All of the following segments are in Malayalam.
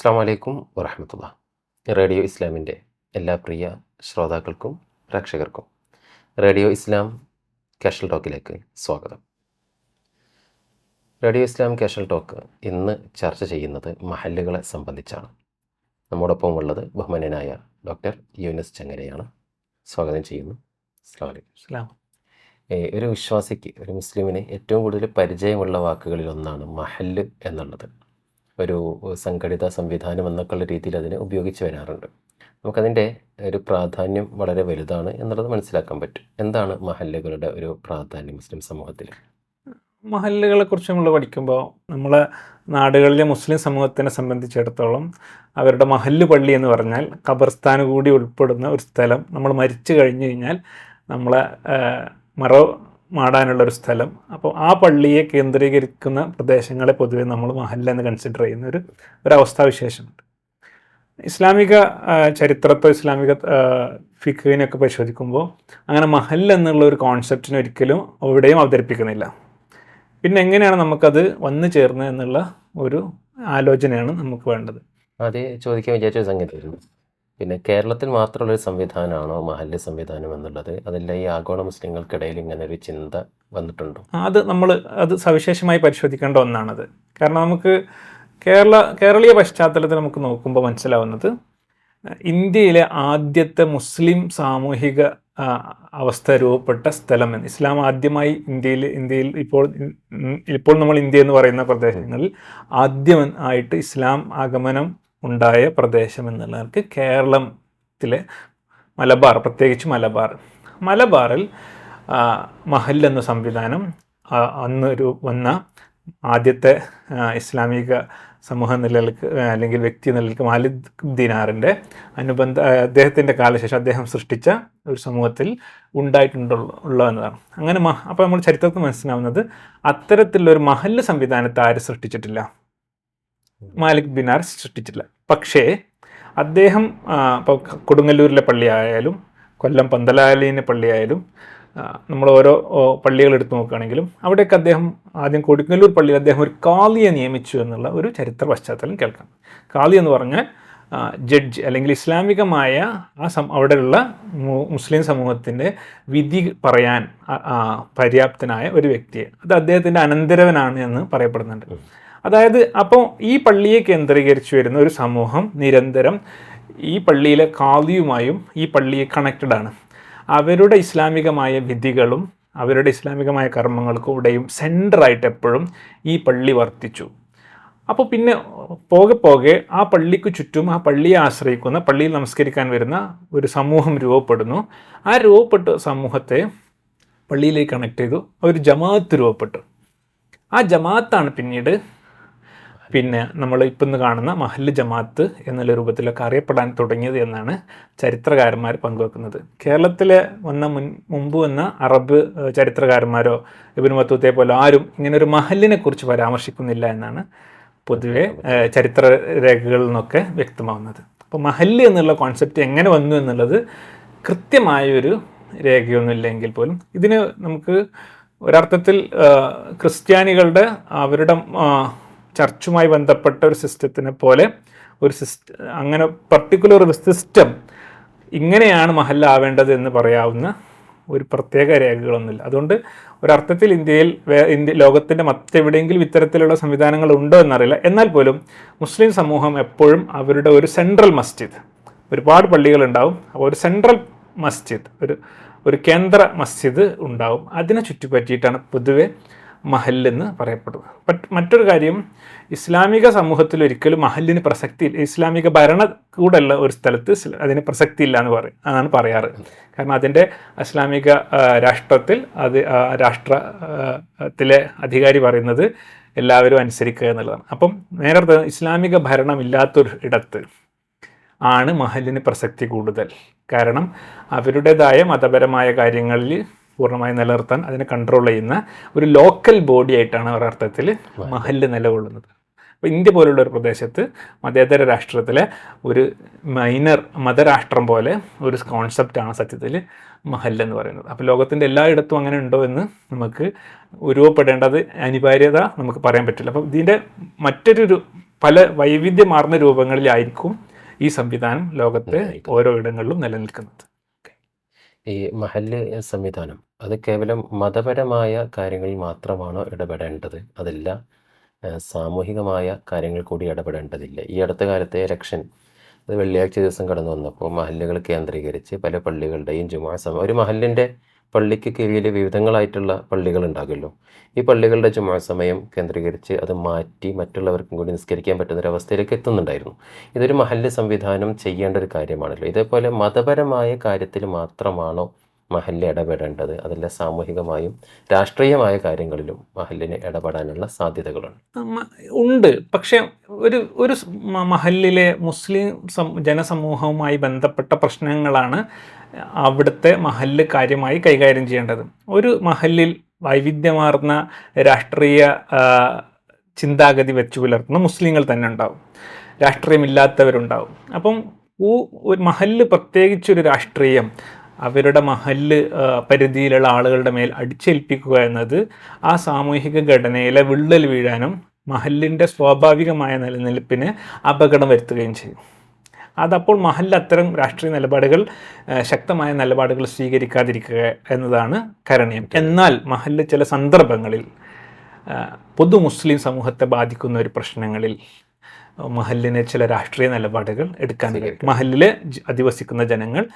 അസ്സാം വലൈക്കും വറഹമത്തുള്ള റേഡിയോ ഇസ്ലാമിന്റെ എല്ലാ പ്രിയ ശ്രോതാക്കൾക്കും പ്രേക്ഷകർക്കും റേഡിയോ ഇസ്ലാം കാഷൽ ടോക്കിലേക്ക് സ്വാഗതം. റേഡിയോ ഇസ്ലാം കാഷൽ ടോക്ക് ഇന്ന് ചർച്ച ചെയ്യുന്നത് മഹല്ലുകളെ സംബന്ധിച്ചാണ്. നമ്മോടൊപ്പം ഉള്ളത് ബഹുമാനായ ഡോക്ടർ യൂനസ് ചങ്ങരയാണ്. സ്വാഗതം ചെയ്യുന്നു. അസ്സാം വലൈക്കും ഒരു വിശ്വാസിക്ക് ഒരു മുസ്ലിമിന് ഏറ്റവും കൂടുതൽ പരിചയമുള്ള വാക്കുകളിൽ ഒന്നാണ് മഹല്ല് എന്നുള്ളത്. ഒരു സംഘടിത സംവിധാനം എന്നൊക്കെയുള്ള രീതിയിൽ അതിനെ ഉപയോഗിച്ച് വരാറുണ്ട്. നമുക്കതിന്റെ ഒരു പ്രാധാന്യം വളരെ വലുതാണ് എന്നുള്ളത് മനസ്സിലാക്കാൻ പറ്റും. എന്താണ് മഹല്ലുകളുടെ ഒരു പ്രാധാന്യം മുസ്ലിം സമൂഹത്തിൽ? മഹല്ലുകളെ കുറിച്ച് നമ്മൾ പഠിക്കുമ്പോൾ നമ്മളെ നാടുകളിലെ മുസ്ലിം സമൂഹത്തിനെ സംബന്ധിച്ചിടത്തോളം അവരുടെ മഹല്ല് പള്ളി എന്ന് പറഞ്ഞാൽ ഖബർസ്ഥാൻ കൂടി ഉൾപ്പെടുന്ന ഒരു സ്ഥലം നമ്മൾ മരിച്ചു കഴിഞ്ഞു കഴിഞ്ഞാൽ നമ്മളെ മറ മാടാനുള്ള ഒരു സ്ഥലം. അപ്പോൾ ആ പള്ളിയെ കേന്ദ്രീകരിക്കുന്ന പ്രദേശങ്ങളെ പൊതുവെ നമ്മൾ മഹല്ല എന്ന് കൺസിഡർ ചെയ്യുന്ന ഒരു ഒരവസ്ഥാവിശേഷമുണ്ട് ഇസ്ലാമിക ചരിത്രത്തോ ഇസ്ലാമിക ഫിഖിനെയൊക്കെ പരിശോധിക്കുമ്പോൾ അങ്ങനെ മഹല്ല എന്നുള്ള ഒരു കോൺസെപ്റ്റിനെ ഒരിക്കലും എവിടെയും അവതരിപ്പിക്കുന്നില്ല. പിന്നെ എങ്ങനെയാണ് നമുക്കത് വന്നു ചേർന്നത് എന്നുള്ള ഒരു ആലോചനയാണ് നമുക്ക് വേണ്ടത്. അതെ ചോദിക്കാൻ വിചാരിച്ച സംഗതിയായിരുന്നു പിന്നെ കേരളത്തിൽ മാത്രമുള്ള ഒരു സംവിധാനമാണോ മഹല്ല് സംവിധാനം എന്നുള്ളത്? അതല്ല ഈ ആഗോള മുസ്ലിങ്ങൾക്കിടയിൽ ഇങ്ങനെ ഒരു ചിന്ത വന്നിട്ടുണ്ടോ? അത് നമ്മൾ അത് സവിശേഷമായി പരിശോധിക്കേണ്ട ഒന്നാണത്. കാരണം നമുക്ക് കേരള കേരളീയ പശ്ചാത്തലത്തിൽ നമുക്ക് നോക്കുമ്പോൾ മനസ്സിലാവുന്നത് ഇന്ത്യയിലെ ആദ്യത്തെ മുസ്ലിം സാമൂഹിക അവസ്ഥ രൂപപ്പെട്ട സ്ഥലം എന്ന്. ഇസ്ലാം ആദ്യമായി ഇന്ത്യയിൽ ഇന്ത്യയിൽ ഇപ്പോൾ ഇപ്പോൾ നമ്മൾ ഇന്ത്യ എന്ന് പറയുന്ന പ്രദേശങ്ങളിൽ ആദ്യം ആയിട്ട് ഇസ്ലാം ആഗമനം ഉണ്ടായ പ്രദേശം എന്നുള്ളവർക്ക് കേരളത്തിലെ മലബാർ പ്രത്യേകിച്ച് മലബാർ. മലബാറിൽ മഹൽ എന്ന സംവിധാനം അന്ന് ഒരു വന്ന ആദ്യത്തെ ഇസ്ലാമിക സമൂഹ നിലനിൽക്ക് അല്ലെങ്കിൽ വ്യക്തി നിലനിൽക്ക് മാലിദ് ദിനാറിന്റെ അനുബന്ധ അദ്ദേഹത്തിന്റെ കാലശേഷം അദ്ദേഹം സൃഷ്ടിച്ച ഒരു സമൂഹത്തിൽ എന്നതാണ്. അങ്ങനെ മഹ അപ്പോൾ നമ്മൾ ചരിത്രത്തിൽ മനസ്സിലാവുന്നത് അത്തരത്തിലുള്ള ഒരു മഹല്ല് സംവിധാനത്തെ ആര് സൃഷ്ടിച്ചിട്ടില്ല. മാലിക് ബിനാർ സൃഷ്ടിച്ചിട്ടില്ല. പക്ഷേ അദ്ദേഹം ഇപ്പോൾ കൊടുങ്ങല്ലൂരിലെ പള്ളിയായാലും കൊല്ലം പന്തലാലിന്റെ പള്ളിയായാലും നമ്മൾ ഓരോ പള്ളികൾ എടുത്തു നോക്കുകയാണെങ്കിലും അവിടെയൊക്കെ അദ്ദേഹം ആദ്യം കൊടുങ്ങല്ലൂർ പള്ളിയിൽ അദ്ദേഹം ഒരു കാളിയെ നിയമിച്ചു എന്നുള്ള ഒരു ചരിത്ര പശ്ചാത്തലം കേൾക്കാം. കാളി എന്ന് പറഞ്ഞാൽ ജഡ്ജ് അല്ലെങ്കിൽ ഇസ്ലാമികമായ ആ സം അവിടെയുള്ള മുസ്ലിം സമൂഹത്തിന്റെ വിധി പറയാൻ പര്യാപ്തനായ ഒരു വ്യക്തിയെ. അത് അദ്ദേഹത്തിന്റെ അനന്തരവനാണ് എന്ന് പറയപ്പെടുന്നുണ്ട്. അതായത് അപ്പോൾ ഈ പള്ളിയെ കേന്ദ്രീകരിച്ച് വരുന്ന ഒരു സമൂഹം നിരന്തരം ഈ പള്ളിയിലെ കാലിയുമായും ഈ പള്ളിയെ കണക്റ്റഡ് ആണ്. അവരുടെ ഇസ്ലാമികമായ വിധികളും അവരുടെ ഇസ്ലാമികമായ കർമ്മങ്ങൾക്കൂടെയും സെന്ററായിട്ട് എപ്പോഴും ഈ പള്ളി വർത്തിച്ചു. അപ്പോൾ പിന്നെ പോകെ പോകെ ആ പള്ളിക്ക് ചുറ്റും ആ പള്ളിയെ ആശ്രയിക്കുന്ന പള്ളിയിൽ നമസ്കരിക്കാൻ വരുന്ന ഒരു സമൂഹം രൂപപ്പെടുന്നു. ആ രൂപപ്പെട്ട സമൂഹത്തെ പള്ളിയിലേക്ക് കണക്ട് ചെയ്തു. ഒരു ജമാഅത്ത് രൂപപ്പെട്ടു. ആ ജമാഅത്താണ് പിന്നീട് പിന്നെ നമ്മൾ ഇപ്പം ഇന്ന് കാണുന്ന മഹല്ല് ജമാഅത്ത് എന്നുള്ള രൂപത്തിലൊക്കെ അറിയപ്പെടാൻ തുടങ്ങിയത് എന്നാണ് ചരിത്രകാരന്മാർ പങ്കുവെക്കുന്നത്. കേരളത്തിലെ വന്ന മുൻ മുമ്പ് വന്ന അറബ് ചരിത്രകാരന്മാരോ ഇബിൻ മത്തൂത്തെ പോലെ ആരും ഇങ്ങനെ ഒരു മഹലിനെ കുറിച്ച് പരാമർശിക്കുന്നില്ല എന്നാണ് പൊതുവെ ചരിത്ര രേഖകളിൽ നിന്നൊക്കെ വ്യക്തമാവുന്നത്. അപ്പോൾ മഹല്ല് എന്നുള്ള കോൺസെപ്റ്റ് എങ്ങനെ വന്നു എന്നുള്ളത് കൃത്യമായൊരു രേഖയൊന്നുമില്ലെങ്കിൽ പോലും ഇതിന് നമുക്ക് ഒരർത്ഥത്തിൽ ക്രിസ്ത്യാനികളുടെ അവരുടെ ചർച്ചുമായി ബന്ധപ്പെട്ട ഒരു സിസ്റ്റത്തിനെ പോലെ ഒരു സിസ്റ്റ അങ്ങനെ പർട്ടിക്കുലർ ഒരു സിസ്റ്റം ഇങ്ങനെയാണ് മഹല്ല എന്ന് പറയാവുന്ന ഒരു പ്രത്യേക രേഖകളൊന്നുമില്ല. അതുകൊണ്ട് ഒരർത്ഥത്തിൽ ഇന്ത്യയിൽ ഇന്ത്യ ലോകത്തിന്റെ മറ്റെവിടെയെങ്കിലും ഇത്തരത്തിലുള്ള സംവിധാനങ്ങൾ ഉണ്ടോ എന്നറിയില്ല. എന്നാൽ പോലും മുസ്ലിം സമൂഹം എപ്പോഴും അവരുടെ ഒരു സെൻട്രൽ മസ്ജിദ് ഒരുപാട് പള്ളികളുണ്ടാവും. അപ്പോൾ ഒരു സെൻട്രൽ മസ്ജിദ് ഒരു ഒരു കേന്ദ്ര മസ്ജിദ് ഉണ്ടാവും. അതിനെ ചുറ്റിപ്പറ്റിയിട്ടാണ് പൊതുവെ മഹല്ലെന്ന് പറയപ്പെടുന്നത് ബട്ട് മറ്റൊരു കാര്യം ഇസ്ലാമിക സമൂഹത്തിൽ ഒരിക്കലും മഹല്ലിന് പ്രസക്തി. ഇസ്ലാമിക ഭരണകൂടമുള്ള ഒരു സ്ഥലത്ത് അതിന് പ്രസക്തി ഇല്ല എന്ന് പറയും അതാണ് പറയാറ്. കാരണം അതിന്റെ ഇസ്ലാമിക രാഷ്ട്രത്തിൽ അത് രാഷ്ട്രത്തിലെ രാഷ്ട്ര അധികാരി പറയുന്നത് എല്ലാവരും അനുസരിക്കുക എന്നുള്ളതാണ്. അപ്പം നേരത്തെ ഇസ്ലാമിക ഭരണമില്ലാത്തൊരു ഇടത്ത് ആണ് മഹലിന് പ്രസക്തി കൂടുതൽ. കാരണം അവരുടേതായ മതപരമായ കാര്യങ്ങളിൽ പൂർണമായി നിലനിർത്താൻ അതിനെ കൺട്രോൾ ചെയ്യുന്ന ഒരു ലോക്കൽ ബോഡി ആയിട്ടാണ് ഒരർത്ഥത്തിൽ മഹൽ നിലകൊള്ളുന്നത്. അപ്പോൾ ഇന്ത്യ പോലുള്ള ഒരു പ്രദേശത്ത് മതേതര രാഷ്ട്രത്തിലെ ഒരു മൈനർ മതരാഷ്ട്രം പോലെ ഒരു കോൺസെപ്റ്റാണ് സത്യത്തിൽ മഹൽ എന്ന് പറയുന്നത്. അപ്പോൾ ലോകത്തിന്റെ എല്ലായിടത്തും അങ്ങനെ ഉണ്ടോ എന്ന് നമുക്ക് ഉരുവപ്പെടേണ്ടത് അനിവാര്യത നമുക്ക് പറയാൻ പറ്റില്ല. അപ്പോൾ ഇതിന്റെ മറ്റൊരു പല വൈവിധ്യമാർന്ന രൂപങ്ങളിലായിരിക്കും ഈ സംവിധാനം ലോകത്തെ ഓരോ ഇടങ്ങളിലും നിലനിൽക്കുന്നത്. ഈ മഹല്ല് സംവിധാനം. അത് കേവലം മതപരമായ കാര്യങ്ങളിൽ മാത്രമാണോ ഇടപെടേണ്ടത്? അതല്ല. സാമൂഹികമായ കാര്യങ്ങൾ കൂടി ഇടപെടേണ്ടതില്ല. ഈ അടുത്ത കാലത്തെ ഇലക്ഷൻ അത് വെള്ളിയാഴ്ച ദിവസം കടന്നു വന്നപ്പോൾ മഹല്ലുകൾ കേന്ദ്രീകരിച്ച് പല പള്ളികളുടെയും ജുമാ സമ ഒരു മഹല്ലിന്റെ പള്ളിക്ക് കീഴിൽ വിവിധങ്ങളായിട്ടുള്ള പള്ളികൾ ഉണ്ടാകുമല്ലോ. ഈ പള്ളികളുടെ ചുമ സമയം കേന്ദ്രീകരിച്ച് അത് മാറ്റി മറ്റുള്ളവർക്കും കൂടി നിസ്കരിക്കാൻ പറ്റുന്ന ഒരു അവസ്ഥയിലേക്ക് എത്തുന്നുണ്ടായിരുന്നു. ഇതൊരു മഹല്ല് സംവിധാനം ചെയ്യേണ്ട ഒരു കാര്യമാണല്ലോ. ഇതേപോലെ മതപരമായ കാര്യത്തിൽ മാത്രമാണോ മഹല്ല് ഇടപെടേണ്ടത് അതല്ല സാമൂഹികമായും രാഷ്ട്രീയമായ കാര്യങ്ങളിലും മഹല്ലിന് ഇടപെടാനുള്ള സാധ്യതകളുണ്ട്. ഉണ്ട്. പക്ഷേ ഒരു ഒരു മഹല്ലിലെ മുസ്ലിം ജനസമൂഹവുമായി ബന്ധപ്പെട്ട പ്രശ്നങ്ങളാണ് അവിടുത്തെ മഹല്ല് കാര്യമായി കൈകാര്യം ചെയ്യേണ്ടത്. ഒരു മഹല്ലിൽ വൈവിധ്യമാർന്ന രാഷ്ട്രീയ ചിന്താഗതി വെച്ച് പുലർത്തുന്ന മുസ്ലിങ്ങൾ തന്നെ ഉണ്ടാവും. രാഷ്ട്രീയമില്ലാത്തവരുണ്ടാവും. അപ്പം ഒരു മഹല്ല് പ്രത്യേകിച്ചൊരു രാഷ്ട്രീയം അവരുടെ മഹല്ല് പരിധിയിലുള്ള ആളുകളുടെ മേൽ അടിച്ചേൽപ്പിക്കുക എന്നത് ആ സാമൂഹിക ഘടനയിലെ വിള്ളൽ വീഴാനും മഹലിന്റെ സ്വാഭാവികമായ നിലനിൽപ്പിന് അപകടം വരുത്തുകയും ചെയ്യും. അതപ്പോൾ മഹലിൽ അത്തരം രാഷ്ട്രീയ നിലപാടുകൾ ശക്തമായ നിലപാടുകൾ സ്വീകരിക്കാതിരിക്കുക എന്നതാണ് കരണീയം. എന്നാൽ മഹലിൽ ചില സന്ദർഭങ്ങളിൽ പൊതു മുസ്ലിം സമൂഹത്തെ ബാധിക്കുന്ന ഒരു പ്രശ്നങ്ങളിൽ മഹലിന് ചില രാഷ്ട്രീയ നിലപാടുകൾ എടുക്കാൻ കഴിയും മഹലിൽ അധിവസിക്കുന്ന ജനങ്ങൾ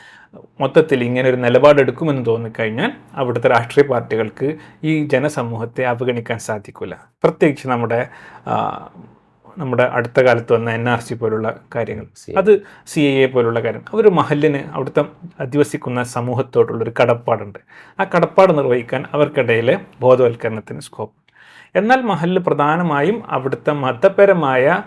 മൊത്തത്തിൽ ഇങ്ങനെ ഒരു നിലപാടെടുക്കുമെന്ന് തോന്നിക്കഴിഞ്ഞാൽ അവിടുത്തെ രാഷ്ട്രീയ പാർട്ടികൾക്ക് ഈ ജനസമൂഹത്തെ അവഗണിക്കാൻ സാധിക്കില്ല പ്രത്യേകിച്ച് നമ്മുടെ നമ്മുടെ അടുത്ത കാലത്ത് വന്ന എൻ ആർ സി പോലുള്ള കാര്യങ്ങൾ. അത് സി എ എ പോലുള്ള കാര്യം. അവർ മഹലിന് അവിടുത്തെ അധിവസിക്കുന്ന സമൂഹത്തോടുള്ളൊരു കടപ്പാടുണ്ട്. ആ കടപ്പാട് നിർവഹിക്കാൻ അവർക്കിടയിൽ ബോധവൽക്കരണത്തിന് സ്കോപ്പ് എന്നാൽ മഹലിൽ പ്രധാനമായും അവിടുത്തെ മതപരമായ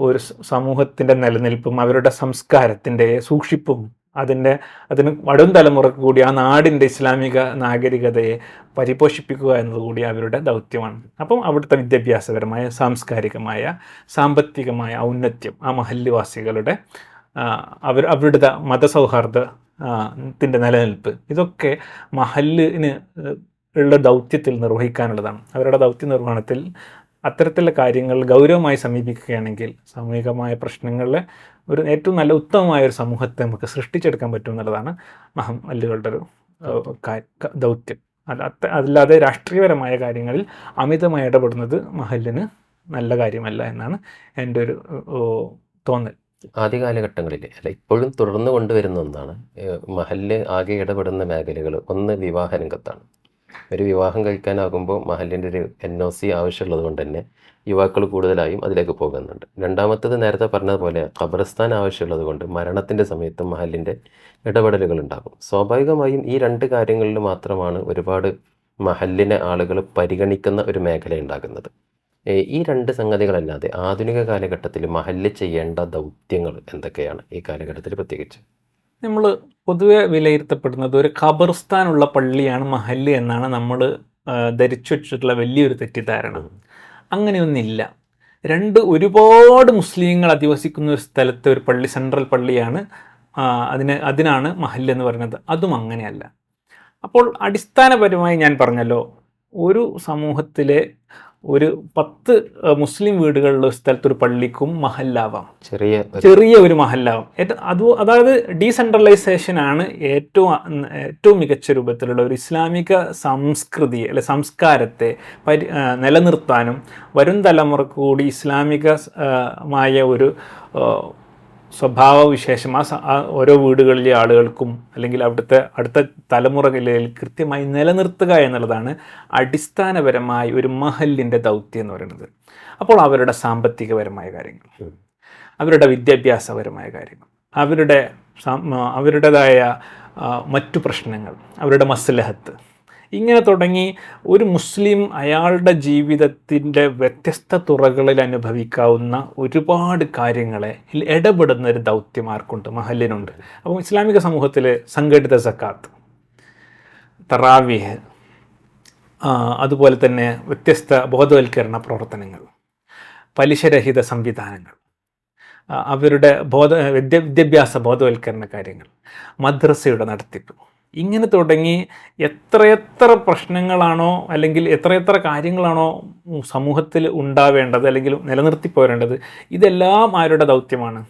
ഒരു സമൂഹത്തിന്റെ നിലനിൽപ്പും അവരുടെ സംസ്കാരത്തിന്റെ സൂക്ഷിപ്പും അതിന്റെ അതിന് വടും തലമുറയ്ക്ക് കൂടി ആ നാടിന്റെ ഇസ്ലാമിക നാഗരികതയെ പരിപോഷിപ്പിക്കുക എന്നതുകൂടി അവരുടെ ദൗത്യമാണ്. അപ്പം അവിടുത്തെ വിദ്യാഭ്യാസപരമായ സാംസ്കാരികമായ സാമ്പത്തികമായ ഔന്നത്യം ആ മഹല്യവാസികളുടെ അവർ അവരുടെ മതസൗഹാർദ്ദ ത്തിന്റെ നിലനിൽപ്പ് ഇതൊക്കെ മഹല്ലിന് ഉള്ള ദൗത്യത്തിൽ നിർവഹിക്കാനുള്ളതാണ്. അവരുടെ ദൗത്യ നിർവഹണത്തിൽ അത്തരത്തിലുള്ള കാര്യങ്ങൾ ഗൗരവമായി സമീപിക്കുകയാണെങ്കിൽ സാമൂഹികമായ പ്രശ്നങ്ങളിൽ ഒരു ഏറ്റവും നല്ല ഉത്തമമായ ഒരു സമൂഹത്തെ നമുക്ക് സൃഷ്ടിച്ചെടുക്കാൻ പറ്റും എന്നുള്ളതാണ് മഹമ്മല്ലുകളുടെ ഒരു ദൗത്യം. അല്ലാത്ത അല്ലാതെ രാഷ്ട്രീയപരമായ കാര്യങ്ങളിൽ അമിതമായി ഇടപെടുന്നത് മഹലിന് നല്ല കാര്യമല്ല എന്നാണ് എന്റെ ഒരു തോന്നൽ. ആദ്യ കാലഘട്ടങ്ങളിൽ അല്ല ഇപ്പോഴും തുടർന്ന് കൊണ്ടുവരുന്ന ഒന്നാണ് മഹല്ല് ആകെ ഇടപെടുന്ന മേഖലകൾ ഒന്ന് വിവാഹ രംഗത്താണ് ഒരു വിവാഹം കഴിക്കാനാകുമ്പോൾ മഹലിന്റെ ഒരു എൻ ഒ സി ആവശ്യമുള്ളത് കൊണ്ട് തന്നെ യുവാക്കൾ കൂടുതലായും അതിലേക്ക് പോകുന്നുണ്ട്. രണ്ടാമത്തത് നേരത്തെ പറഞ്ഞതുപോലെ ഖബർസ്ഥാൻ ആവശ്യമുള്ളത് കൊണ്ട് മരണത്തിന്റെ സമയത്തും മഹലിന്റെ ഇടപെടലുകൾ ഉണ്ടാകും. സ്വാഭാവികമായും ഈ രണ്ട് കാര്യങ്ങളിൽ മാത്രമാണ് ഒരുപാട് മഹലിനെ ആളുകൾ പരിഗണിക്കുന്ന ഒരു മേഖല ഉണ്ടാകുന്നത്. ഈ രണ്ട് സംഗതികളല്ലാതെ ആധുനിക കാലഘട്ടത്തിൽ മഹല്ല് ചെയ്യേണ്ട ദൗത്യങ്ങൾ എന്തൊക്കെയാണ് ഈ കാലഘട്ടത്തിൽ പ്രത്യേകിച്ച്? നമ്മൾ പൊതുവെ വിലയിരുത്തപ്പെടുന്നത് ഒരു ഖബർസ്ഥാനുള്ള പള്ളിയാണ് മഹല്ല് എന്നാണ് നമ്മൾ ധരിച്ചു വെച്ചിട്ടുള്ള വലിയൊരു തെറ്റിദ്ധാരണ. അങ്ങനെയൊന്നില്ല രണ്ട് ഒരുപാട് മുസ്ലിങ്ങൾ അധിവസിക്കുന്ന ഒരു സ്ഥലത്തെ ഒരു പള്ളി സെൻട്രൽ പള്ളിയാണ് അതിന് അതിനാണ് മഹല്ല് എന്ന് പറയുന്നത്. അതും അങ്ങനെയല്ല. അപ്പോൾ അടിസ്ഥാനപരമായി ഞാൻ പറഞ്ഞല്ലോ ഒരു സമൂഹത്തിലെ ഒരു പത്ത് മുസ്ലിം വീടുകളുള്ള സ്ഥലത്തൊരു പള്ളിക്കും മഹല്ലാവാം. ചെറിയ ചെറിയ ഒരു മഹല്ലാവാം. ഏറ്റവും അത് അതായത് ഡീസെൻട്രലൈസേഷൻ ആണ് ഏറ്റവും ഏറ്റവും മികച്ച രൂപത്തിലുള്ള ഒരു ഇസ്ലാമിക സംസ്കൃതിയെ അല്ലെ സംസ്കാരത്തെ പരി നിലനിർത്താനും വരും തലമുറയ്ക്ക് കൂടി ഇസ്ലാമിക മായ ഒരു സ്വഭാവവിശേഷം ആ ഓരോ വീടുകളിലെ ആളുകൾക്കും അല്ലെങ്കിൽ അവിടുത്തെ അടുത്ത തലമുറകളിൽ കൃത്യമായി നിലനിർത്തുക എന്നുള്ളതാണ് അടിസ്ഥാനപരമായി ഒരു മഹലിന്റെ ദൗത്യം എന്ന് പറയുന്നത്. അപ്പോൾ അവരുടെ സാമ്പത്തികപരമായ കാര്യങ്ങൾ അവരുടെ വിദ്യാഭ്യാസപരമായ കാര്യങ്ങൾ അവരുടെ അവരുടേതായ മറ്റു പ്രശ്നങ്ങൾ അവരുടെ മസ്ലഹത്ത് ഇങ്ങനെ തുടങ്ങി ഒരു മുസ്ലിം അയാളുടെ ജീവിതത്തിന്റെ വ്യത്യസ്ത തുറകളിൽ അനുഭവിക്കാവുന്ന ഒരുപാട് കാര്യങ്ങളെ ഇടപെടുന്ന ഒരു ദൗത്യം ആർക്കുണ്ട് മഹലിനുണ്ട് അപ്പം ഇസ്ലാമിക സമൂഹത്തിൽ സംഘടിത സക്കാത്ത് തറാവിഹ് അതുപോലെ തന്നെ വ്യത്യസ്ത ബോധവൽക്കരണ പ്രവർത്തനങ്ങൾ പലിശരഹിത സംവിധാനങ്ങൾ അവരുടെ ബോധ വിദ്യ വിദ്യാഭ്യാസ ബോധവൽക്കരണ കാര്യങ്ങൾ മദ്രസയുടെ നടത്തിപ്പ് ഇങ്ങനെ തുടങ്ങി എത്രയെത്ര പ്രശ്നങ്ങളാണോ അല്ലെങ്കിൽ എത്രയെത്ര കാര്യങ്ങളാണോ സമൂഹത്തിൽ ഉണ്ടാവേണ്ടത് അല്ലെങ്കിൽ നിലനിർത്തി പോരേണ്ടത് ഇതെല്ലാം ആരുടെ ദൗത്യമാണ്?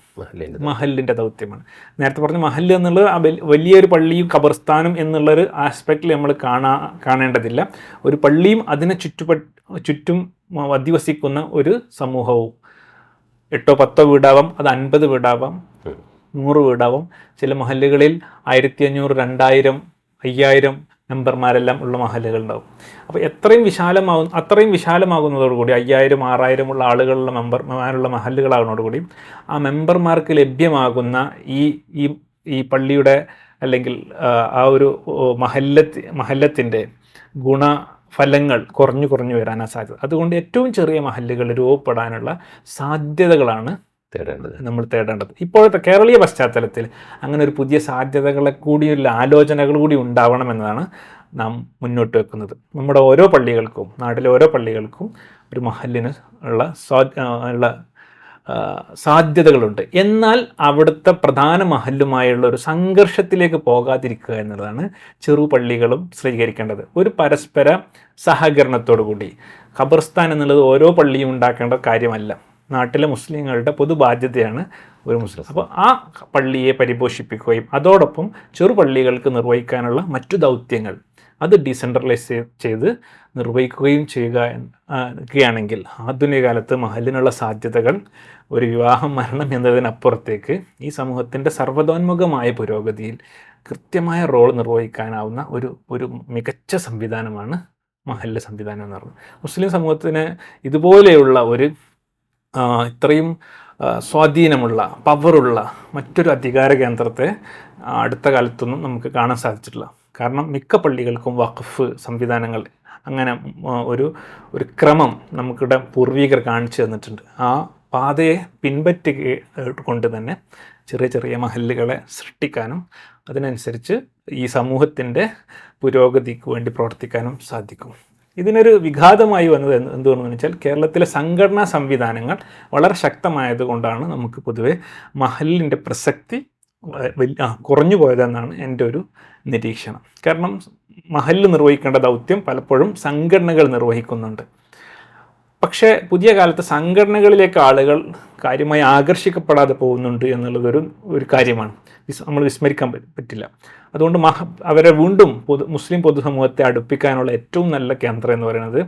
മഹലിന്റെ ദൗത്യമാണ്. നേരത്തെ പറഞ്ഞ മഹൽ എന്നുള്ളത് വലിയൊരു പള്ളിയും കബർസ്ഥാനും എന്നുള്ളൊരു ആസ്പെക്റ്റിൽ നമ്മൾ കാണാ കാണേണ്ടതില്ല. ഒരു പള്ളിയും അതിനെ ചുറ്റുപ ചുറ്റും അധിവസിക്കുന്ന ഒരു സമൂഹവും. എട്ടോ പത്തോ വീടാവാം അത് അൻപത് വീടാവാം. നൂറ് വീടാവും. ചില മഹല്ലുകളിൽ ആയിരത്തി അഞ്ഞൂറ് രണ്ടായിരം അയ്യായിരം മെമ്പർമാരെല്ലാം ഉള്ള മഹല്ലുകൾ ഉണ്ടാവും അപ്പോൾ എത്രയും വിശാലമാകും അത്രയും വിശാലമാകുന്നതോടുകൂടി അയ്യായിരം ആറായിരം ഉള്ള ആളുകളുള്ള മെമ്പർമാരുള്ള മഹല്ലുകളാകുന്നതോടുകൂടി ആ മെമ്പർമാർക്ക് ലഭ്യമാകുന്ന ഈ ഈ ഈ പള്ളിയുടെ അല്ലെങ്കിൽ ആ, ഒരു മഹല്ല മഹല്ലത്തി മഹല്ലത്തിന്റെ ഗുണഫലങ്ങൾ കുറഞ്ഞു കുറഞ്ഞു വരാനാണ് സാധ്യത. അതുകൊണ്ട് ഏറ്റവും ചെറിയ മഹല്ലുകൾ രൂപപ്പെടാനുള്ള സാധ്യതകളാണ് തേടേണ്ടത്. നമ്മൾ തേടേണ്ടത്. ഇപ്പോഴത്തെ കേരളീയ പശ്ചാത്തലത്തിൽ അങ്ങനെ ഒരു പുതിയ സാധ്യതകളെ കൂടിയുള്ള ആലോചനകൾ കൂടി ഉണ്ടാവണമെന്നതാണ് നാം മുന്നോട്ട് വെക്കുന്നത്. നമ്മുടെ ഓരോ പള്ളികൾക്കും നാട്ടിലെ ഓരോ പള്ളികൾക്കും ഒരു മഹലിന് ഉള്ള ഉള്ള സാധ്യതകളുണ്ട്. എന്നാൽ അവിടുത്തെ പ്രധാന മഹല്ലുമായുള്ള ഒരു സംഘർഷത്തിലേക്ക് പോകാതിരിക്കുക എന്നുള്ളതാണ് ചെറു പള്ളികളും സ്വീകരിക്കേണ്ടത് ഒരു പരസ്പര സഹകരണത്തോടു കൂടി ഖബർസ്ഥാൻ എന്നുള്ളത് ഓരോ പള്ളിയും ഉണ്ടാക്കേണ്ട കാര്യമല്ല. നാട്ടിലെ മുസ്ലിങ്ങളുടെ പൊതു ബാധ്യതയാണ് ഒരു മുസ്ലിം. അപ്പോൾ ആ പള്ളിയെ പരിപോഷിപ്പിക്കുകയും അതോടൊപ്പം ചെറു പള്ളികൾക്ക് നിർവഹിക്കാനുള്ള മറ്റു ദൗത്യങ്ങൾ അത് ഡീസെൻട്രലൈസ് ചെയ്ത് നിർവഹിക്കുകയും ചെയ്യുക ഒക്കെയാണെങ്കിൽ ആധുനിക കാലത്ത് മഹലിനുള്ള സാധ്യതകൾ ഒരു വിവാഹം മരണം എന്നതിനപ്പുറത്തേക്ക് ഈ സമൂഹത്തിന്റെ സർവതോന്മുഖമായ പുരോഗതിയിൽ കൃത്യമായ റോൾ നിർവഹിക്കാനാവുന്ന ഒരു ഒരു മികച്ച സംവിധാനമാണ് മഹല്ല് സംവിധാനം എന്ന് പറയുന്നത് മുസ്ലിം സമൂഹത്തിന് ഇതുപോലെയുള്ള ഒരു ഇത്രയും സ്വാധീനമുള്ള പവറുള്ള മറ്റൊരു അധികാര കേന്ദ്രത്തെ അടുത്ത കാലത്തൊന്നും നമുക്ക് കാണാൻ സാധിച്ചിട്ടില്ല. കാരണം മിക്ക പള്ളികൾക്കും വഖഫ് സംവിധാനങ്ങൾ അങ്ങനെ ഒരു ഒരു ക്രമം നമുക്കിവിടെ പൂർവീകർ കാണിച്ചു തന്നിട്ടുണ്ട്. ആ പാതയെ പിൻപറ്റി കൊണ്ട് തന്നെ ചെറിയ ചെറിയ മഹല്ലുകളെ സൃഷ്ടിക്കാനും അതിനനുസരിച്ച് ഈ സമൂഹത്തിന്റെ പുരോഗതിക്ക് വേണ്ടി പ്രവർത്തിക്കാനും സാധിക്കും. ഇതിനൊരു വിഘാതമായി വന്നത് എന്ത് എന്തുകൊണ്ടെന്ന് വെച്ചാൽ കേരളത്തിലെ സംഘടനാ സംവിധാനങ്ങൾ വളരെ ശക്തമായതുകൊണ്ടാണ് നമുക്ക് പൊതുവെ മഹലിന്റെ പ്രസക്തി വലിയ കുറഞ്ഞു പോയതെന്നാണ് എന്റെ ഒരു നിരീക്ഷണം. കാരണം മഹൽ നിർവഹിക്കേണ്ട ദൗത്യം പലപ്പോഴും സംഘടനകൾ നിർവഹിക്കുന്നുണ്ട്. പക്ഷേ പുതിയ കാലത്ത് സംഘടനകളിലേക്ക് ആളുകൾ കാര്യമായി ആകർഷിക്കപ്പെടാതെ പോകുന്നുണ്ട് എന്നുള്ളതൊരു ഒരു കാര്യമാണ്. നമ്മൾ വിസ്മരിക്കാൻ പറ്റില്ല. അതുകൊണ്ട് മഹ അവരെ വീണ്ടും പൊതു മുസ്ലിം പൊതുസമൂഹത്തെ അടുപ്പിക്കാനുള്ള ഏറ്റവും നല്ല കേന്ദ്രം എന്ന് പറയുന്നത്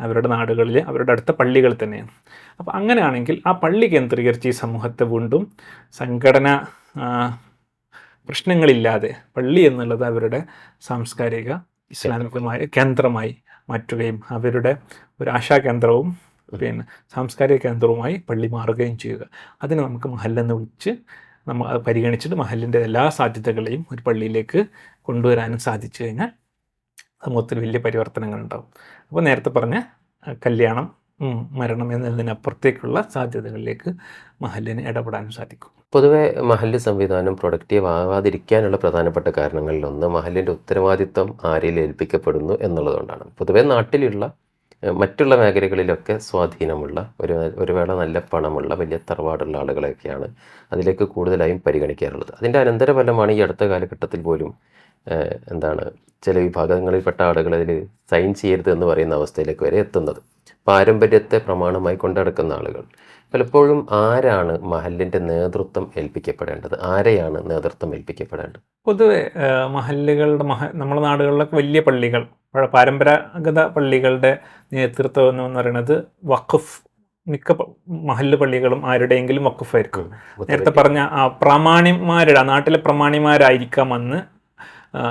അവരുടെ നാടുകളിൽ അവരുടെ അടുത്ത പള്ളികൾ തന്നെയാണ്. അപ്പോൾ അങ്ങനെയാണെങ്കിൽ ആ പള്ളി കേന്ദ്രീകരിച്ച് ഈ സമൂഹത്തെ വീണ്ടും സംഘടന പ്രശ്നങ്ങളില്ലാതെ പള്ളി എന്നുള്ളത് അവരുടെ സാംസ്കാരിക ഇസ്ലാമികമായ കേന്ദ്രമായി മാറ്റുകയും അവരുടെ ഒരു ആശാ കേന്ദ്രവും പിന്നെ സാംസ്കാരിക കേന്ദ്രവുമായി പള്ളി മാറുകയും ചെയ്യുക. അതിന് നമുക്ക് മഹല്ലെന്ന് വിളിച്ച് നമ്മൾ അത് പരിഗണിച്ചിട്ട് മഹലിന്റെ എല്ലാ സാധ്യതകളെയും ഒരു പള്ളിയിലേക്ക് കൊണ്ടുവരാനും സാധിച്ചു കഴിഞ്ഞാൽ സമൂഹത്തിൽ വലിയ പരിവർത്തനങ്ങൾ ഉണ്ടാവും അപ്പോൾ നേരത്തെ പറഞ്ഞ കല്യാണം മരണം എന്നതിനപ്പുറത്തേക്കുള്ള സാധ്യതകളിലേക്ക് മഹലിന് ഇടപെടാനും സാധിക്കും. പൊതുവെ മഹല്ല് സംവിധാനം പ്രൊഡക്റ്റീവ് ആവാതിരിക്കാനുള്ള പ്രധാനപ്പെട്ട കാരണങ്ങളിലൊന്ന് മഹല്ലിന്റെ ഉത്തരവാദിത്വം ആരിൽ ഏൽപ്പിക്കപ്പെടുന്നു എന്നുള്ളതുകൊണ്ടാണ്. പൊതുവെ നാട്ടിലുള്ള മറ്റുള്ള മേഖലകളിലൊക്കെ സ്വാധീനമുള്ള ഒരു ഒരു വേള നല്ല പണമുള്ള വലിയ തറവാടുള്ള ആളുകളെയൊക്കെയാണ് അതിലേക്ക് കൂടുതലായും പരിഗണിക്കാറുള്ളത്. അതിന്റെ അനന്തരഫലമാണ് ഈ അടുത്ത കാലഘട്ടത്തിൽ പോലും എന്താണ് ചില വിഭാഗങ്ങളിൽപ്പെട്ട ആളുകൾ അതിൽ സൈൻ ചെയ്യരുത് എന്ന് പറയുന്ന അവസ്ഥയിലേക്ക് വരെ എത്തുന്നത്. പാരമ്പര്യത്തെ പ്രമാണമായി കൊണ്ടടക്കുന്ന ആളുകൾ പലപ്പോഴും ആരാണ് മഹലിന്റെ നേതൃത്വം ഏൽപ്പിക്കപ്പെടേണ്ടത്? ആരെയാണ് നേതൃത്വം ഏൽപ്പിക്കപ്പെടേണ്ടത്? പൊതുവെ മഹല്ലുകളുടെ മഹ നമ്മുടെ നാടുകളിലൊക്കെ വലിയ പള്ളികൾ പരമ്പരാഗത പള്ളികളുടെ നേതൃത്വം എന്ന് പറയുന്നത് വഖഫ് മിക്ക മഹല്ല് പള്ളികളും ആരുടെയെങ്കിലും വഖഫായിരിക്കും. നേരത്തെ പറഞ്ഞ ആ പ്രാമാണിമാരുടെ നാട്ടിലെ പ്രമാണിമാരായിരിക്കാം അന്ന്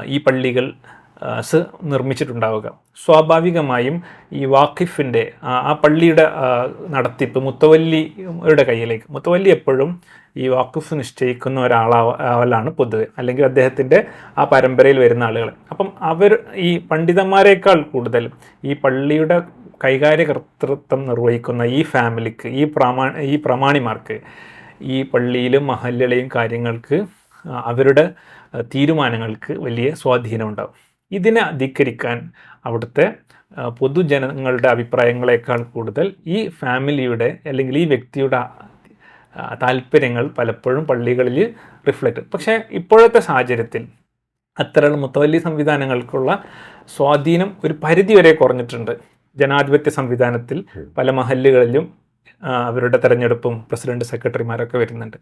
ഈ പള്ളികൾ നിർമ്മിച്ചിട്ടുണ്ടാവുക. സ്വാഭാവികമായും ഈ വാക്കിഫിന്റെ ആ പള്ളിയുടെ നടത്തിപ്പ് മുത്തവല്ലിയുടെ കയ്യിലേക്ക് മുത്തവല്ലി എപ്പോഴും ഈ വാക്കിഫ് നിശ്ചയിക്കുന്ന ഒരാളാവലാണ് പൊതുവെ. അല്ലെങ്കിൽ അദ്ദേഹത്തിന്റെ ആ പരമ്പരയിൽ വരുന്ന ആളുകൾ. അപ്പം അവർ ഈ പണ്ഡിതന്മാരെക്കാൾ കൂടുതൽ ഈ പള്ളിയുടെ കൈകാര്യകർത്തൃത്വം നിർവഹിക്കുന്ന ഈ ഫാമിലിക്ക് ഈ പ്രമാ ഈ പ്രമാണിമാർക്ക് ഈ പള്ളിയിലും മഹല്ലിലെയും കാര്യങ്ങൾക്ക് അവരുടെ തീരുമാനങ്ങൾക്ക് വലിയ സ്വാധീനമുണ്ടാകും ഇതിനെ അധികരിക്കാൻ അവിടുത്തെ പൊതുജനങ്ങളുടെ അഭിപ്രായങ്ങളെക്കാൾ കൂടുതൽ ഈ ഫാമിലിയുടെ അല്ലെങ്കിൽ ഈ വ്യക്തിയുടെ താല്പര്യങ്ങൾ പലപ്പോഴും പള്ളികളിൽ റിഫ്ലക്റ്റ് പക്ഷേ ഇപ്പോഴത്തെ സാഹചര്യത്തിൽ അത്തരം മുത്തവല്ലി സംവിധാനങ്ങൾക്കുള്ള സ്വാധീനം ഒരു പരിധി വരെ കുറഞ്ഞിട്ടുണ്ട്. ജനാധിപത്യ സംവിധാനത്തിൽ പല മഹല്ലുകളിലും അവരുടെ തെരഞ്ഞെടുപ്പും പ്രസിഡന്റ് സെക്രട്ടറിമാരൊക്കെ വരുന്നുണ്ട്.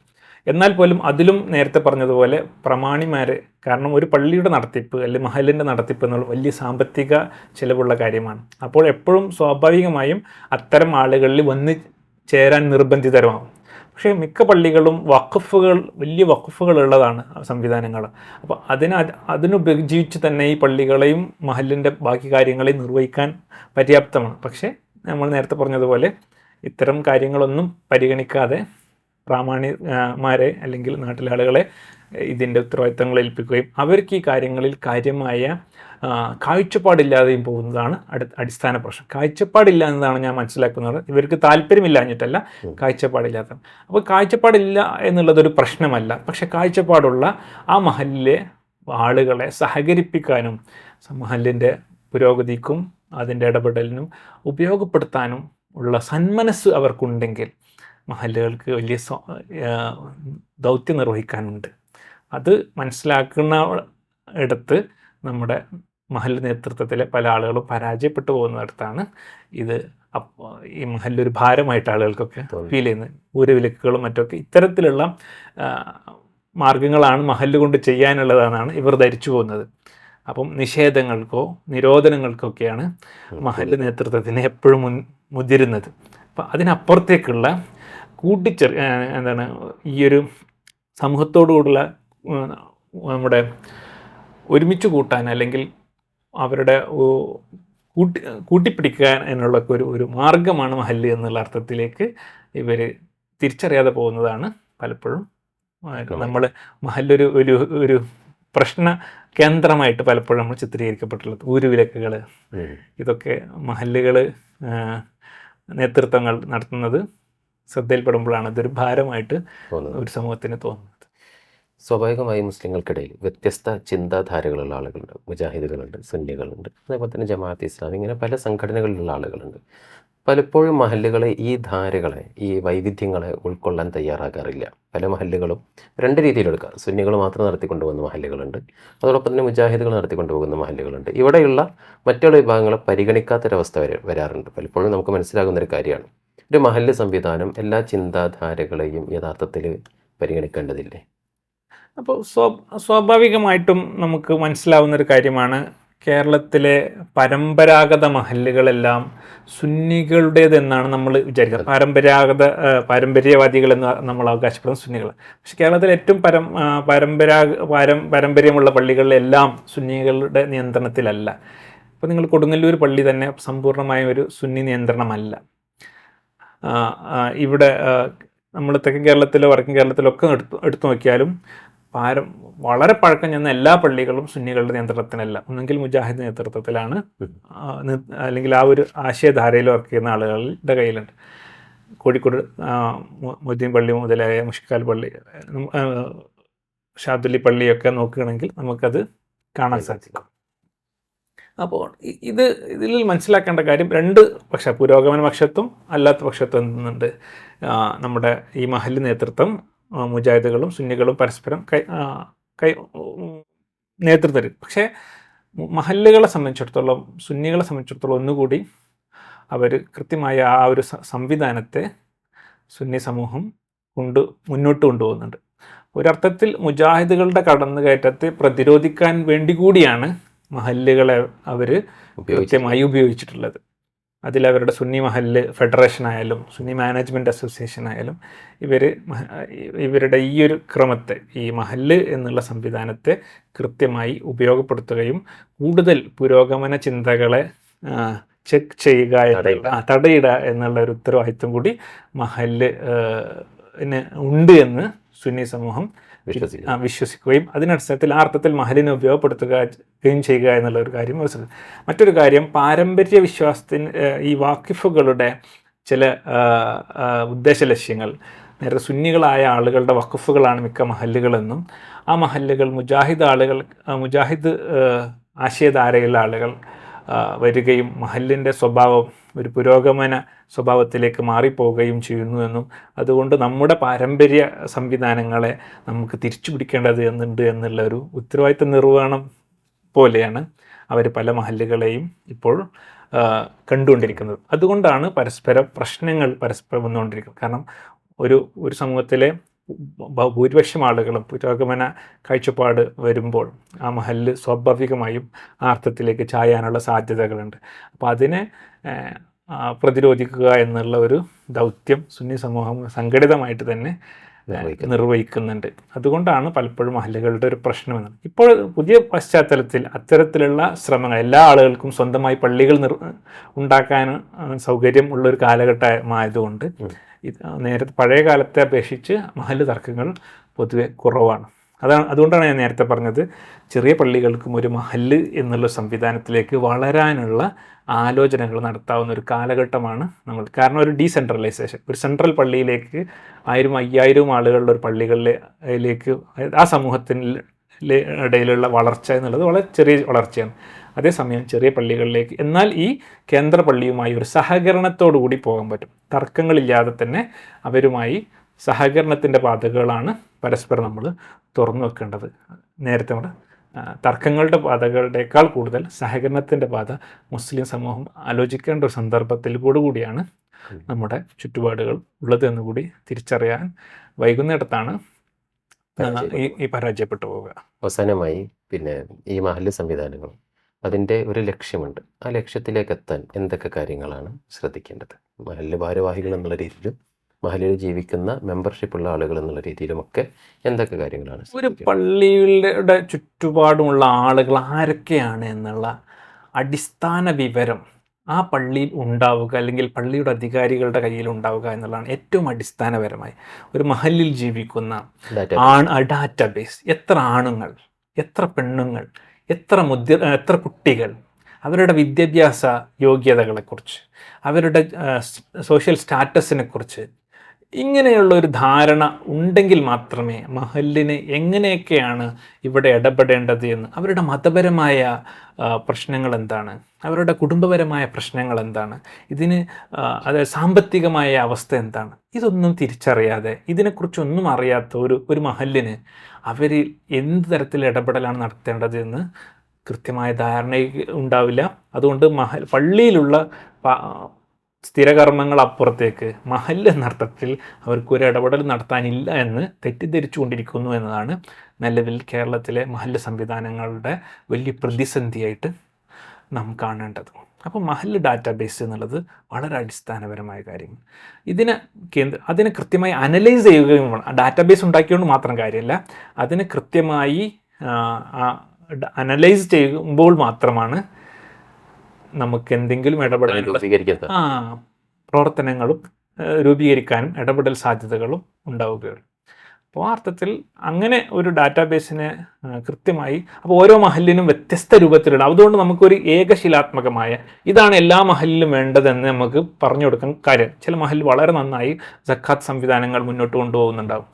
എന്നാൽ പോലും അതിലും നേരത്തെ പറഞ്ഞതുപോലെ പ്രമാണിമാർ കാരണം ഒരു പള്ളിയുടെ നടത്തിപ്പ് അല്ലെങ്കിൽ മഹലിന്റെ നടത്തിപ്പ് എന്നുള്ള വലിയ സാമ്പത്തിക ചിലവുള്ള കാര്യമാണ്. അപ്പോൾ എപ്പോഴും സ്വാഭാവികമായും അത്തരം ആളുകളിൽ വന്ന് ചേരാൻ നിർബന്ധിതരമാകും പക്ഷേ മിക്ക പള്ളികളും വഖഫുകൾ വലിയ വഖഫുകൾ ഉള്ളതാണ് സംവിധാനങ്ങൾ. അപ്പോൾ അതിന് അത് അതിനുപജീവിച്ച് തന്നെ ഈ പള്ളികളെയും മഹലിന്റെ ബാക്കി കാര്യങ്ങളെയും നിർവഹിക്കാൻ പര്യാപ്തമാണ്. പക്ഷേ നമ്മൾ നേരത്തെ പറഞ്ഞതുപോലെ ഇത്തരം കാര്യങ്ങളൊന്നും പരിഗണിക്കാതെ പ്രാമാണിമാരെ അല്ലെങ്കിൽ നാട്ടിലെ ആളുകളെ ഇതിന്റെ ഉത്തരവാദിത്തങ്ങൾ ഏൽപ്പിക്കുകയും അവർക്ക് ഈ കാര്യങ്ങളിൽ കാര്യമായ കാഴ്ചപ്പാടില്ലാതെയും പോകുന്നതാണ് അടു അടിസ്ഥാന പ്രശ്നം. കാഴ്ചപ്പാടില്ല എന്നതാണ് ഞാൻ മനസ്സിലാക്കുന്നത്. ഇവർക്ക് താല്പര്യമില്ലാഞ്ഞിട്ടല്ല കാഴ്ചപ്പാടില്ലാത്ത അപ്പോൾ കാഴ്ചപ്പാടില്ല എന്നുള്ളതൊരു പ്രശ്നമല്ല. പക്ഷെ കാഴ്ചപ്പാടുള്ള ആ മഹലിലെ ആളുകളെ സഹകരിപ്പിക്കാനും മഹലിന്റെ പുരോഗതിക്കും അതിന്റെ ഇടപെടലിനും ഉപയോഗപ്പെടുത്താനും ഉള്ള സന്മനസ് അവർക്കുണ്ടെങ്കിൽ മഹല്ലുകൾക്ക് വലിയ ദൗത്യം നിർവഹിക്കാനുണ്ട്. അത് മനസ്സിലാക്കുന്ന ഇടത്ത് നമ്മുടെ മഹൽ നേതൃത്വത്തിലെ പല ആളുകളും പരാജയപ്പെട്ടു പോകുന്നിടത്താണ് ഇത് ഈ മഹല്ലൊരു ഭാരമായിട്ട് ആളുകൾക്കൊക്കെ ഫീൽ ചെയ്യുന്നത്. ഊരവിലക്കുകളും മറ്റൊക്കെ ഇത്തരത്തിലുള്ള മാർഗങ്ങളാണ് മഹല്ല് കൊണ്ട് ചെയ്യാനുള്ളതെന്നാണ് ഇവർ ധരിച്ചു പോകുന്നത്. അപ്പം നിഷേധങ്ങൾക്കോ നിരോധനങ്ങൾക്കൊക്കെയാണ് മഹല്ല് നേതൃത്വത്തിന് എപ്പോഴും മുൻ മുതിരുന്നത്. അപ്പം അതിനപ്പുറത്തേക്കുള്ള കൂട്ടിച്ചെറി ആ, എന്താണ് ഈ ഒരു സമൂഹത്തോടുകൂടുള്ള നമ്മുടെ ഒരുമിച്ച് കൂട്ടാൻ അല്ലെങ്കിൽ അവരുടെ കൂട്ടി കൂട്ടിപ്പിടിക്കാൻ എന്നുള്ള ഒരു ഒരു മാർഗമാണ് മഹല്ല് എന്നുള്ള അർത്ഥത്തിലേക്ക് ഇവർ തിരിച്ചറിയാതെ പോകുന്നതാണ് പലപ്പോഴും. നമ്മൾ മഹല്ലൊരു ഒരു ഒരു പ്രശ്ന കേന്ദ്രമായിട്ട് പലപ്പോഴും നമ്മൾ ചിത്രീകരിക്കപ്പെട്ടുള്ളത് ഊരുവിലക്കുകൾ. ഇതൊക്കെ മഹല്ലുകൾ നേതൃത്വങ്ങൾ നടത്തുന്നത് ശ്രദ്ധയിൽപ്പെടുമ്പോഴാണ് അതൊരു ഭാരമായിട്ട് ഒരു സമൂഹത്തിന് തോന്നുന്നത്. സ്വാഭാവികമായി മുസ്ലിങ്ങൾക്കിടയിൽ വ്യത്യസ്ത ചിന്താധാരകളുള്ള ആളുകളുണ്ട്. മുജാഹിദുകളുണ്ട് സുന്നികളുണ്ട്. അതേപോലെ തന്നെ ജമാഅത്ത് ഇസ്ലാം ഇങ്ങനെ പല സംഘടനകളിലുള്ള ആളുകളുണ്ട്. പലപ്പോഴും മഹല്ലുകളെ ഈ ധാരകളെ ഈ വൈവിധ്യങ്ങളെ ഉൾക്കൊള്ളാൻ തയ്യാറാകാറില്ല. പല മഹല്ലുകളും രണ്ട് രീതിയിലെടുക്കാം സുന്നികൾ മാത്രം നടത്തിക്കൊണ്ടുപോകുന്ന മഹല്ലുകളുണ്ട്. അതോടൊപ്പം തന്നെ മുജാഹിദുകൾ നടത്തിക്കൊണ്ടുപോകുന്ന മഹല്ലുകളുണ്ട്. ഇവിടെയുള്ള മറ്റുള്ള വിഭാഗങ്ങളെ പരിഗണിക്കാത്തൊരവസ്ഥ വരെ വരാറുണ്ട്. പലപ്പോഴും നമുക്ക് മനസ്സിലാകുന്ന ഒരു കാര്യമാണ്. ഒരു മഹല്ല് സംവിധാനം എല്ലാ ചിന്താധാരകളെയും യഥാർത്ഥത്തിൽ പരിഗണിക്കേണ്ടതില്ലേ? അപ്പോൾ സ്വ സ്വാഭാവികമായിട്ടും നമുക്ക് മനസ്സിലാവുന്ന ഒരു കാര്യമാണ്. കേരളത്തിലെ പരമ്പരാഗത മഹല്ലുകളെല്ലാം സുന്നികളുടേതെന്നാണ് നമ്മൾ വിചാരിക്കുന്നത്. പരമ്പരാഗത പാരമ്പര്യവാദികൾ എന്ന് നമ്മൾ അവകാശപ്പെടുന്ന സുന്നികൾ. പക്ഷെ കേരളത്തിലെ ഏറ്റവും പരം പരമ്പരാഗ പാരം പാരമ്പര്യമുള്ള പള്ളികളിലെല്ലാം സുന്നികളുടെ നിയന്ത്രണത്തിലല്ല. ഇപ്പോൾ നിങ്ങൾ കൊടുങ്ങല്ലൂർ പള്ളി തന്നെ സമ്പൂർണമായ ഒരു സുന്നി നിയന്ത്രണമല്ല. ഇവിടെ നമ്മൾ തെക്കൻ കേരളത്തിലോ വടക്കൻ കേരളത്തിലോ ഒക്കെ എടുത്തു എടുത്തു നോക്കിയാലും പാരം വളരെ പഴക്കം ചെന്ന എല്ലാ പള്ളികളും സുന്നികളുടെ നിയന്ത്രണത്തിനല്ല ഒന്നെങ്കിൽ മുജാഹിദ് നേതൃത്വത്തിലാണ് അല്ലെങ്കിൽ ആ ഒരു ആശയധാരയിൽ വർക്ക് ചെയ്യുന്ന ആളുകളുടെ കയ്യിലുണ്ട്. കോഴിക്കോട് മൊയ്തീൻ പള്ളി മുതലായ മുഷ്കാൽ പള്ളി ഷാദുല്ലി പള്ളിയൊക്കെ നോക്കുകയാണെങ്കിൽ നമുക്കത് കാണാൻ സാധിക്കും. അപ്പോൾ ഇത് ഇതിൽ മനസ്സിലാക്കേണ്ട കാര്യം രണ്ട് പക്ഷ പുരോഗമന പക്ഷത്തും അല്ലാത്ത പക്ഷത്തും നിന്നുണ്ട്. നമ്മുടെ ഈ മഹൽ നേതൃത്വം മുജാഹിദുകളും സുന്നികളും പരസ്പരം കൈ കൈ നേതൃത്വം തരും പക്ഷേ മഹല്ലുകളെ സംബന്ധിച്ചിടത്തോളം സുന്നികളെ സംബന്ധിച്ചിടത്തോളം ഒന്നുകൂടി അവർ കൃത്യമായ ആ ഒരു സംവിധാനത്തെ സുന്നി സമൂഹം കൊണ്ട് മുന്നോട്ട് കൊണ്ടുപോകുന്നുണ്ട്. ഒരർത്ഥത്തിൽ മുജാഹിദുകളുടെ കടന്നുകയറ്റത്തെ പ്രതിരോധിക്കാൻ വേണ്ടി കൂടിയാണ് മഹല്ലുകളെ അവർ കൃത്യമായി ഉപയോഗിച്ചിട്ടുള്ളത്. അതിൽ അവരുടെ സുന്നി മഹല്ല് ഫെഡറേഷൻ ആയാലും സുന്നി മാനേജ്മെന്റ് അസോസിയേഷൻ ആയാലും ഇവർ ഇവരുടെ ഈ ഒരു ക്രമത്തെ ഈ മഹല്ല് എന്നുള്ള സംവിധാനത്തെ കൃത്യമായി ഉപയോഗപ്പെടുത്തുകയും കൂടുതൽ പുരോഗമന ചിന്തകളെ ചെക്ക് ചെയ്യുക തടയിടുക എന്നുള്ള ഒരു ഉത്തരവാദിത്വം കൂടി മഹല്ല് ആ, ഉണ്ട് എന്ന് സുന്നി സമൂഹം വിശ്വസിക്കുന്നു ആ, വിശ്വസിക്കുകയും അതിനടിസ്ഥാനത്തിൽ ആ അർത്ഥത്തിൽ മഹലിനെ ഉപയോഗപ്പെടുത്തുകയും ചെയ്യുക എന്നുള്ള ഒരു കാര്യം മറ്റൊരു കാര്യം പാരമ്പര്യ വിശ്വാസത്തിന് ഈ വാക്കിഫുകളുടെ ചില ഉദ്ദേശ ലക്ഷ്യങ്ങൾ. നേരെ സുന്നികളായ ആളുകളുടെ വഖഫുകളാണ് മിക്ക മഹല്ലുകളെന്നും ആ മഹല്ലുകൾ മുജാഹിദ് ആളുകൾ മുജാഹിദ് ആശയധാരയുള്ള ആളുകൾ വരികയും മഹലിന്റെ സ്വഭാവം ഒരു പുരോഗമന സ്വഭാവത്തിലേക്ക് മാറിപ്പോവുകയും ചെയ്യുന്നുവെന്നും അതുകൊണ്ട് നമ്മുടെ പാരമ്പര്യ സംവിധാനങ്ങളെ നമുക്ക് തിരിച്ചു പിടിക്കേണ്ടത് എന്നുണ്ട് എന്നുള്ള ഒരു ഉത്തരവാദിത്ത നിർവഹണം പോലെയാണ് അവർ പല മഹല്ലുകളെയും ഇപ്പോൾ കണ്ടുകൊണ്ടിരിക്കുന്നത്. അതുകൊണ്ടാണ് പരസ്പര പ്രശ്നങ്ങൾ പരസ്പരം വന്നുകൊണ്ടിരിക്കുന്നത്. കാരണം ഒരു ഒരു സമൂഹത്തിലെ ഭൂരിപക്ഷം ആളുകളും പുരോഗമന കാഴ്ചപ്പാട് വരുമ്പോൾ ആ മഹല്ല് സ്വാഭാവികമായും ആർത്ഥത്തിലേക്ക് അർത്ഥത്തിലേക്ക് ചായാനുള്ള സാധ്യതകളുണ്ട്. അപ്പോൾ അതിനെ പ്രതിരോധിക്കുക എന്നുള്ള ഒരു ദൗത്യം സുന്നി സമൂഹം സംഘടിതമായിട്ട് തന്നെ നിർവഹിക്കുന്നുണ്ട്. അതുകൊണ്ടാണ് പലപ്പോഴും മഹല്ലുകളുടെ ഒരു പ്രശ്നമെന്ന് ഇപ്പോൾ പുതിയ പശ്ചാത്തലത്തിൽ അത്തരത്തിലുള്ള ശ്രമങ്ങൾ എല്ലാ ആളുകൾക്കും സ്വന്തമായി പള്ളികൾ നിർ ഉണ്ടാക്കാൻ സൗകര്യം ഉള്ളൊരു കാലഘട്ടമായതുകൊണ്ട് നേരത്തെ പഴയ കാലത്തെ അപേക്ഷിച്ച് മഹൽ തർക്കങ്ങൾ പൊതുവെ കുറവാണ്. അതാണ് അതുകൊണ്ടാണ് ഞാൻ നേരത്തെ പറഞ്ഞത് ചെറിയ പള്ളികൾക്കും ഒരു മഹല്ല് എന്നുള്ള സംവിധാനത്തിലേക്ക് വളരാനുള്ള ആലോചനകൾ നടത്താവുന്ന ഒരു കാലഘട്ടമാണ് നമ്മൾ. കാരണം ഒരു ഡീസെൻട്രലൈസേഷൻ ഒരു സെൻട്രൽ പള്ളിയിലേക്ക് ആയിരം അയ്യായിരവും ആളുകളുടെ ഒരു പള്ളികളിലേക്ക് ആ സമൂഹത്തിന്റെ ഇടയിലുള്ള വളർച്ച എന്നുള്ളത് വളരെ ചെറിയ വളർച്ചയാണ്. അതേസമയം ചെറിയ പള്ളികളിലേക്ക് എന്നാൽ ഈ കേന്ദ്ര പള്ളിയുമായി ഒരു സഹകരണത്തോടുകൂടി പോകാൻ പറ്റും. തർക്കങ്ങളില്ലാതെ തന്നെ അവരുമായി സഹകരണത്തിന്റെ പാതകളാണ് പരസ്പരം നമ്മൾ തുറന്നു വെക്കേണ്ടത്. നേരത്തെ നമ്മൾ തർക്കങ്ങളുടെ പാതകളുടേക്കാൾ കൂടുതൽ സഹകരണത്തിന്റെ പാത മുസ്ലിം സമൂഹം ആലോചിക്കേണ്ട ഒരു സന്ദർഭത്തിൽ കൂടിയാണ് നമ്മുടെ ചുറ്റുപാടുകൾ ഉള്ളത് എന്നുകൂടി തിരിച്ചറിയാൻ വൈകുന്നിടത്താണ് ഈ പരാജയപ്പെട്ടു. പോവുക. അവസാനമായി പിന്നെ ഈ മഹല്ല് സംവിധാനങ്ങൾ അതിന്റെ ഒരു ലക്ഷ്യമുണ്ട് ആ ലക്ഷ്യത്തിലേക്ക് എത്താൻ എന്തൊക്കെ കാര്യങ്ങളാണ് ശ്രദ്ധിക്കേണ്ടത് മഹല്ല് ഭാരവാഹികൾ എന്നുള്ള രീതിയിലും മഹലിൽ ജീവിക്കുന്ന മെമ്പർഷിപ്പ് ഉള്ള ആളുകൾ എന്നുള്ള രീതിയിലുമൊക്കെ എന്തൊക്കെ കാര്യങ്ങളാണ് ഒരു? പള്ളിയുടെ ചുറ്റുപാടുമുള്ള ആളുകൾ ആരൊക്കെയാണ് എന്നുള്ള അടിസ്ഥാന വിവരം ആ പള്ളിയിൽ ഉണ്ടാവുക അല്ലെങ്കിൽ പള്ളിയുടെ അധികാരികളുടെ കയ്യിൽ ഉണ്ടാവുക എന്നുള്ളതാണ് ഏറ്റവും അടിസ്ഥാനപരമായി ഒരു മഹലിൽ ജീവിക്കുന്ന. ആൺ ഡാറ്റാബേസ് എത്ര ആണുങ്ങൾ എത്ര പെണ്ണുങ്ങൾ എത്ര മുദ്ര എത്ര കുട്ടികൾ അവരുടെ വിദ്യാഭ്യാസ യോഗ്യതകളെക്കുറിച്ച് അവരുടെ സോഷ്യൽ സ്റ്റാറ്റസിനെ കുറിച്ച് ഇങ്ങനെയുള്ള ഒരു ധാരണ ഉണ്ടെങ്കിൽ മാത്രമേ മഹലിന് എങ്ങനെയൊക്കെയാണ് ഇവിടെ ഇടപെടേണ്ടത് എന്ന്. അവരുടെ മതപരമായ പ്രശ്നങ്ങൾ എന്താണ് അവരുടെ കുടുംബപരമായ പ്രശ്നങ്ങൾ എന്താണ് ഇതിന് അതായത് സാമ്പത്തികമായ അവസ്ഥ എന്താണ്? ഇതൊന്നും തിരിച്ചറിയാതെ ഇതിനെക്കുറിച്ചൊന്നും അറിയാത്ത ഒരു ഒരു മഹലിന് അവർ എന്ത് തരത്തിൽ ഇടപെടലാണ് നടത്തേണ്ടത് എന്ന് കൃത്യമായ ധാരണ ഉണ്ടാവില്ല. അതുകൊണ്ട് മഹൽ പള്ളിയിലുള്ള സ്ഥിരകർമ്മങ്ങൾ അപ്പുറത്തേക്ക്. മഹല്ല എന്നർത്ഥത്തിൽ അവർക്ക് ഒരു ഇടപെടൽ നടത്താനില്ല എന്ന് തെറ്റിദ്ധരിച്ചുകൊണ്ടിരിക്കുന്നു എന്നതാണ് നിലവിൽ കേരളത്തിലെ മഹല്ല് സംവിധാനങ്ങളുടെ വലിയ പ്രതിസന്ധിയായിട്ട് നാം കാണേണ്ടത്. അപ്പോൾ മഹല്ല് ഡാറ്റാബേസ് എന്നുള്ളത് വളരെ അടിസ്ഥാനപരമായ കാര്യം. ഇതിന് കേന്ദ്ര അതിനെ കൃത്യമായി അനലൈസ് ചെയ്യുകയും വേണം. ഡാറ്റാബേസ് ഉണ്ടാക്കിയോണ്ട് മാത്രം കാര്യമല്ല അതിനെ കൃത്യമായി അനലൈസ് ചെയ്യുമ്പോൾ മാത്രമാണ് നമുക്ക് എന്തെങ്കിലും ഇടപെടൽ ആ പ്രവർത്തനങ്ങളും രൂപീകരിക്കാനും ഇടപെടൽ സാധ്യതകളും ഉണ്ടാവുകയുള്ളൂ. അപ്പോൾ ആ അർത്ഥത്തിൽ അങ്ങനെ ഒരു ഡാറ്റാബേസിനെ കൃത്യമായി അപ്പോൾ ഓരോ മഹലിനും വ്യത്യസ്ത രൂപത്തിലുള്ള അതുകൊണ്ട് നമുക്കൊരു ഏകശിലാത്മകമായ ഇതാണ് എല്ലാ മഹലിലും വേണ്ടതെന്ന് നമുക്ക് പറഞ്ഞു കൊടുക്കാൻ കാര്യം. ചില മഹൽ വളരെ നന്നായി ജക്കാത്ത് സംവിധാനങ്ങൾ മുന്നോട്ട് കൊണ്ടുപോകുന്നുണ്ടാവും.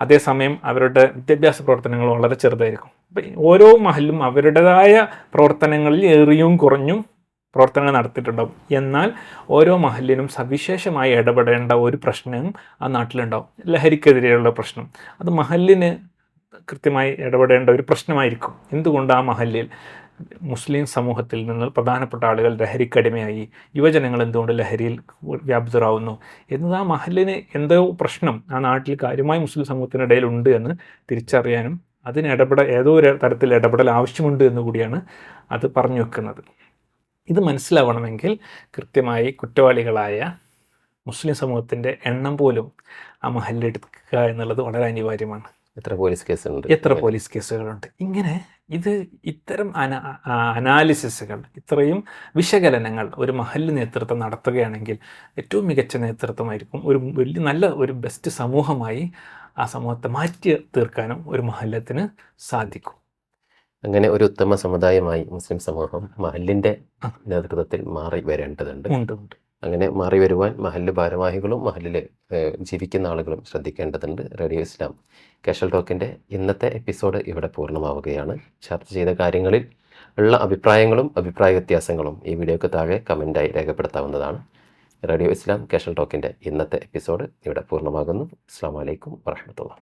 അതേസമയം അവരുടെ വിദ്യാഭ്യാസ പ്രവർത്തനങ്ങൾ വളരെ ചെറുതായിരിക്കും. അപ്പം ഓരോ മഹലും അവരുടേതായ പ്രവർത്തനങ്ങളിൽ ഏറിയും കുറഞ്ഞും പ്രവർത്തനങ്ങൾ നടത്തിയിട്ടുണ്ടാവും. എന്നാൽ ഓരോ മഹലിനും സവിശേഷമായി ഇടപെടേണ്ട ഒരു പ്രശ്നം ആ നാട്ടിലുണ്ടാവും. ലഹരിക്കെതിരെയുള്ള പ്രശ്നം. അത് മഹലിന് കൃത്യമായി ഇടപെടേണ്ട ഒരു പ്രശ്നമായിരിക്കും. എന്തുകൊണ്ട് ആ മഹലിൽ മുസ്ലിം സമൂഹത്തിൽ നിന്ന് പ്രധാനപ്പെട്ട ആളുകൾ ലഹരിക്കടിമയായി യുവജനങ്ങൾ എന്തുകൊണ്ട് ലഹരിയിൽ വ്യാപൃതരാകുന്നു എന്നത് ആ മഹലിന് എന്തോ പ്രശ്നം ആ നാട്ടിൽ കാര്യമായി മുസ്ലിം സമൂഹത്തിനിടയിൽ ഉണ്ട് എന്ന് തിരിച്ചറിയാനും അതിന് ഇടപെടൽ ഏതോ ഒരു തരത്തിൽ ഇടപെടൽ ആവശ്യമുണ്ട് എന്ന് കൂടിയാണ് അത് പറഞ്ഞു വെക്കുന്നത്. ഇത് മനസ്സിലാവണമെങ്കിൽ കൃത്യമായി കുറ്റവാളികളായ മുസ്ലിം സമൂഹത്തിന്റെ എണ്ണം പോലും ആ മഹലിലെടുക്കുക എന്നുള്ളത് വളരെ അനിവാര്യമാണ്. എത്ര പോലീസ് കേസുകളുണ്ട്? എത്ര പോലീസ് കേസുകളുണ്ട്? ഇങ്ങനെ ഇത് ഇത്തരം അന അനാലിസിസുകൾ ഇത്രയും വിശകലനങ്ങൾ ഒരു മഹൽ നേതൃത്വം നടത്തുകയാണെങ്കിൽ ഏറ്റവും മികച്ച നേതൃത്വമായിരിക്കും. ഒരു വലിയ നല്ല ഒരു ബെസ്റ്റ് സമൂഹമായി ആ സമൂഹത്തെ മാറ്റി തീർക്കാനും ഒരു മഹല്ലത്തിന് സാധിക്കും. അങ്ങനെ ഒരു ഉത്തമ സമുദായമായി മുസ്ലിം സമൂഹം മഹലിന്റെ നേതൃത്വത്തിൽ മാറി വരേണ്ടതുണ്ട്. അങ്ങനെ മാറി വരുവാൻ മഹൽ ഭാരവാഹികളും മഹലിൽ ജീവിക്കുന്ന ആളുകളും ശ്രദ്ധിക്കേണ്ടതുണ്ട്. റേഡിയോ ഇസ്ലാം കാഷ്വൽ ടോക്കിന്റെ ഇന്നത്തെ എപ്പിസോഡ് ഇവിടെ പൂർണമാവുകയാണ്. ചർച്ച ചെയ്ത കാര്യങ്ങളിൽ ഉള്ള അഭിപ്രായങ്ങളും അഭിപ്രായ വ്യത്യാസങ്ങളും ഈ വീഡിയോക്ക് താഴെ കമന്റായി രേഖപ്പെടുത്താവുന്നതാണ്. റേഡിയോ ഇസ്ലാം കാഷൽ ടോക്കിന്റെ ഇന്നത്തെ എപ്പിസോഡ് ഇവിടെ പൂർണമാകുന്നു. അസ്സാം വലൈക്കും വാഹമത്തുള്ള